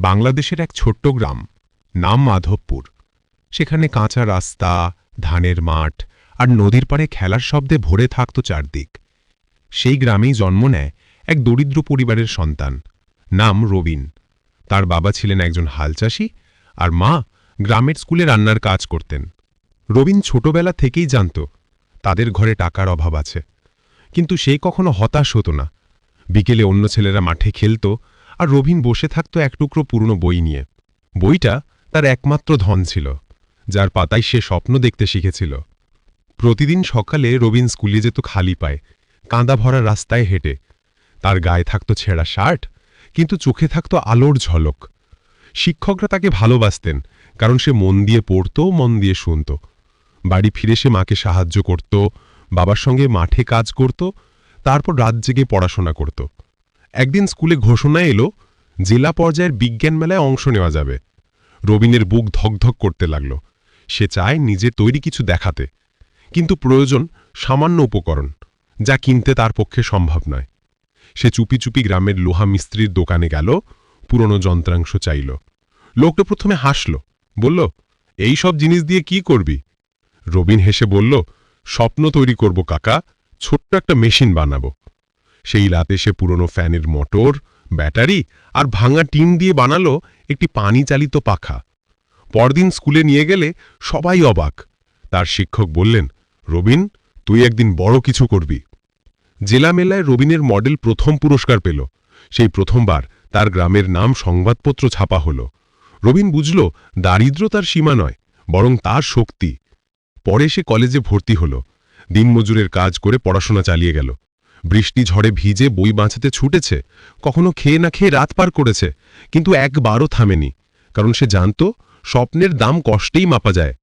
বাংলাদেশের এক ছোট্ট গ্রাম, নাম মাধবপুর। সেখানে কাঁচা রাস্তা, ধানের মাঠ আর নদীর পাড়ে খেলার শব্দে ভরে থাকত চারদিক। সেই গ্রামেই জন্ম নেয় এক দরিদ্র পরিবারের সন্তান, নাম রবিন। তার বাবা ছিলেন একজন হালচাষী আর মা গ্রামের স্কুলে রান্নার কাজ করতেন। রবিন ছোটবেলা থেকেই জানত, তাদের ঘরে টাকার অভাব আছে। কিন্তু সে কখনো হতাশ হতো না। বিকেলে অন্য ছেলেরা মাঠে খেলত আর রবিন বসে থাকত এক টুকরো পুরনো বই নিয়ে। বইটা তার একমাত্র ধন ছিল, যার পাতায় সে স্বপ্ন দেখতে শিখেছিল। প্রতিদিন সকালে রবিন স্কুলে যেত খালি পায়, কাঁদা ভরা রাস্তায় হেঁটে। তার গায়ে থাকত ছেঁড়া শার্ট, কিন্তু চোখে থাকত আলোর ঝলক। শিক্ষকরা তাকে ভালোবাসতেন, কারণ সে মন দিয়ে পড়ত, মন দিয়ে শুনত। বাড়ি ফিরে সে মাকে সাহায্য করত, বাবার সঙ্গে মাঠে কাজ করত, তারপর রাত জেগে পড়াশোনা করত। একদিন স্কুলে ঘোষণা এলো, জেলা পর্যায়ের বিজ্ঞান মেলায় অংশ নেওয়া যাবে। রবিনের বুক ধকধক করতে লাগল। সে চায় নিজে তৈরি কিছু দেখাতে। কিন্তু প্রয়োজন সামান্য উপকরণ, যা কিনতে তার পক্ষে সম্ভব নয়। সে চুপি চুপি গ্রামের লোহা মিস্ত্রির দোকানে গেল, পুরনো যন্ত্রাংশ চাইল। লোকটা প্রথমে হাসল, বলল, এই সব জিনিস দিয়ে কি করবি? রবিন হেসে বলল, স্বপ্ন তৈরি করব, কাকা। ছোট্ট একটা মেশিন বানাবো। সেই রাতে সে পুরনো ফ্যানের মোটর, ব্যাটারি আর ভাঙা টিন দিয়ে বানালো একটি পানি চালিত পাখা। পরদিন স্কুলে নিয়ে গেলে সবাই অবাক। তার শিক্ষক বললেন, রবিন, তুই একদিন বড় কিছু করবি। জেলা মেলায় রবিনের মডেল প্রথম পুরস্কার পেল। সেই প্রথমবার তার গ্রামের নাম সংবাদপত্র ছাপা হল। রবিন বুঝল, দারিদ্র তার সীমা নয়, বরং তার শক্তি। পরে সে কলেজে ভর্তি হল। দিনমজুরের কাজ করে পড়াশোনা চালিয়ে গেল। বৃষ্টি ঝড়ে ভিজে বই বাঁচাতে ছুটেছে, কখনো খেয়ে না খেয়ে রাত পার করেছে, কিন্তু একবারও থামেনি, কারণ সে জানত স্বপ্নের দাম কষ্টেই মাপা যায়।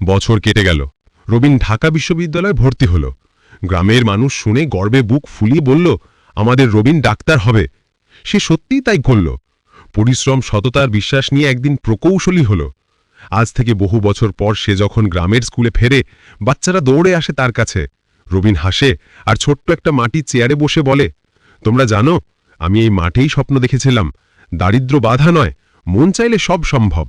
বছর কেটে গেল, রবিন ঢাকা বিশ্ববিদ্যালয়ে ভর্তি হল। গ্রামের মানুষ শুনে গর্বে বুক ফুলিয়ে বলল, আমাদের রবিন ডাক্তার হবে। সে সত্যিই তাই করল। পরিশ্রম সততার বিশ্বাস নিয়ে একদিন প্রকৌশলী হল। আজ থেকে বহু বছর পর সে যখন গ্রামের স্কুলে ফেরে, বাচ্চারা দৌড়ে আসে তার কাছে। রবিন হাসে আর ছোট্ট একটা মাটি চেয়ারে বসে বলে, তোমরা জানো, আমি এই মাঠেই স্বপ্ন দেখেছিলাম। দারিদ্র বাধা নয়, মন চাইলে সব সম্ভব।